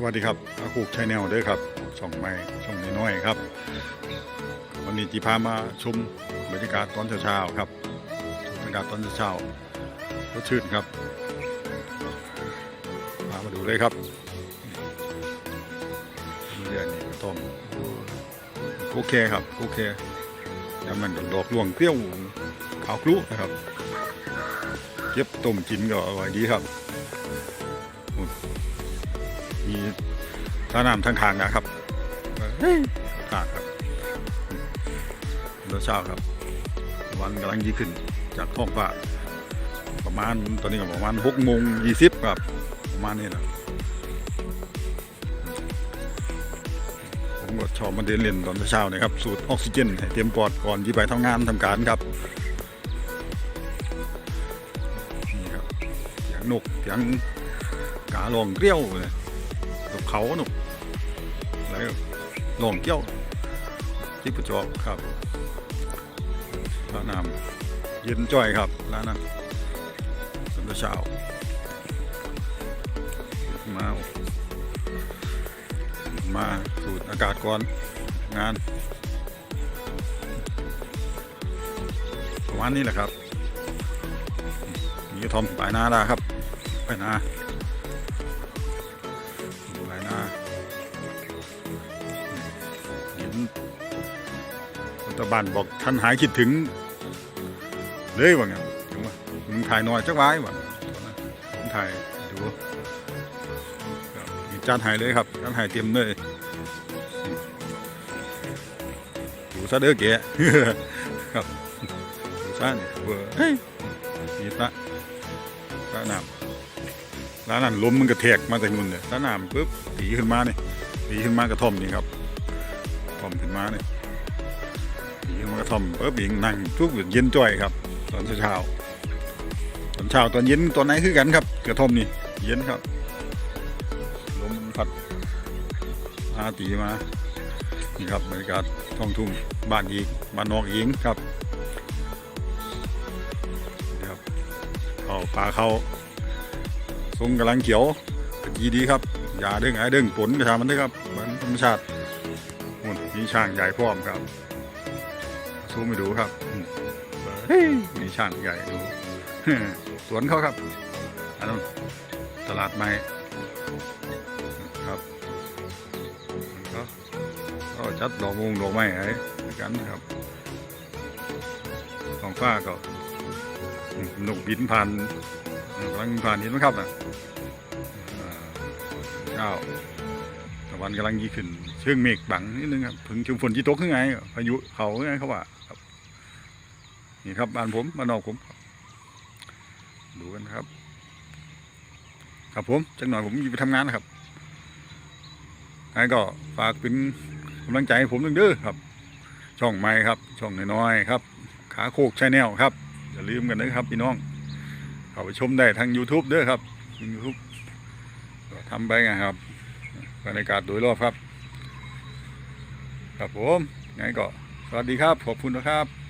สวัสดีครับอาคูกชายแนวเด้อครับช่องใหม่ช่องน้อยๆครับ วันนี้จีพามาชมบรรยากาศตอนเช้าๆครับบรรยากาศตอนเช้าๆรสชื่นครับพามาดูเลยครับเรื่องนี้ต้มโอเคครับโอเคแล้วมันดอกหลวงเปรี้ยวขาวคลุนะครับเก็บต้มกินก็อร่อยดีครับ มีท่าน้ำทางทางนะครับทางครับเมื่อเช้าครับ วันกำลังยีขึ้นจากท้องฟ้าประมาณตอนนี้ก็ประมาณหกโมงยี่สิบครับประมาณนี้นะผมก็ชอบมาเดินเล่นตอนเช้านะครับสูดออกซิเจนให้เต็มปอดก่อนที่ไปทำงานทำการครับนี่ครับเสียงนกเสียงกาลองเกลี้ยวเลย เขาหนุกแล้วหลงเกี้ยวจิบประจอบครับร้านน้ำเย็นจ้อยครับร้านนั้นตอนเช้ามามาสูดอากาศก่อนงานประมาณนี้แหละครับมีทอมปลายนาดาครับไปนา รัฐบาลบอกท่านหายคิดถึง เลยว่าไงถึงว่ามึงถ่ายหน่อยจักไว้ว่าผมถ่ายดูจานหายเลยครับจานหายเต็มเลยดูซะเด้อแกครับดูซะนี่เบอร์เฮ้ยมีตะตะน้ำร้านนั้นล้มมันกระแทกมาจากนู่นเลยร้านน้ำปุ๊บตีขึ้นมาเนี่ยตีขึ้นมากระท่อมนี่ครับท่อมขึ้นมาเนี่ย ตีขึ้นมากระท่อมปุ๊บยิงนั่งทุกเย็นจ่อยครับ ตอนเช้าตอนเช้าตอนเย็นตอนไหนคือกันครับ กระท่อมนี่เย็นครับลมพัดอาตีมานี่ครับบรรยากาศท้องทุ่งบ้านอีกบ้านนอกอีกครับครับเข้าป่าเข้าทรงกำลังเขียวดีดีครับอย่าด้งไอ้ด้งผลกระชามันด้วยครับเหมือนธรรมชาติมีช่างใหญ่พร้อมครับ ซูมไปดูครับอืมเฮ้ยมีช่างใหญ่ดูสวนเขาครับอันนั้นตลาดไม้ครับก็ก็จัดดอกมงดอกไม้ไอ้กันนะครับท้องฟ้าก็นกบินผ่านกำลังผ่านเห็นไหมครับอะอ่าเช้าตะวันกำลังยีขึ้น เชิงเมฆบังนิดนึงครับถึงชุมฝนที่ตกขึ้นไงพายุเขาไงเขาว่าครับ นี่ครับบ้านผมบ้านนอกผม ดูกันครับ ครับผมจังหน่อยผมจะไปทำงานนะครับไงก็ฝากเป็นกำลังใจให้ผมด้วยเด้อครับ ช่องใหม่ครับ ช่องน้อยๆครับ ขาโคกชาแนลครับอย่าลืมกันนะครับพี่น้องเข้าไปชมได้ทาง YouTube เด้อครับทาง YouTube ก็ทำไปไงครับบรรยากาศโดยรอบครับ ครับผมงั้นก็ สวัสดีครับ ขอบคุณนะครับ